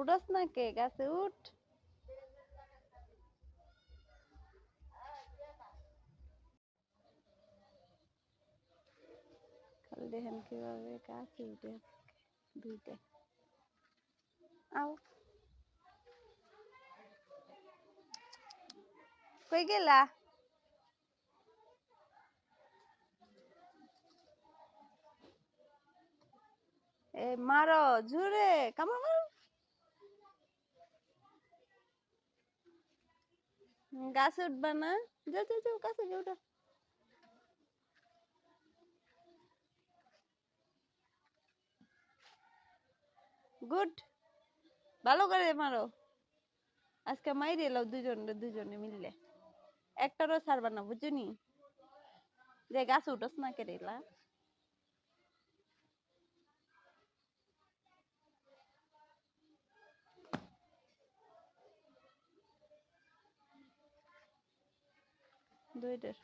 উঠস না কে গাছে উঠ খালি দেখেন কীভাবে গাছে উঠে দুইটা আও কই গেলা এ মারো জুড়ে কামড় মারো গাছে উঠবা না? যাও যাও যাও গাছে যাও উঠো। গুড। ভালো করে মারো। আজকে মাইরে এলাও দুজনে দুজনে মিললে। একটারও ছাড়বা না, বুঝনি? যে গাছ উঠোস না কেরেলা 对的。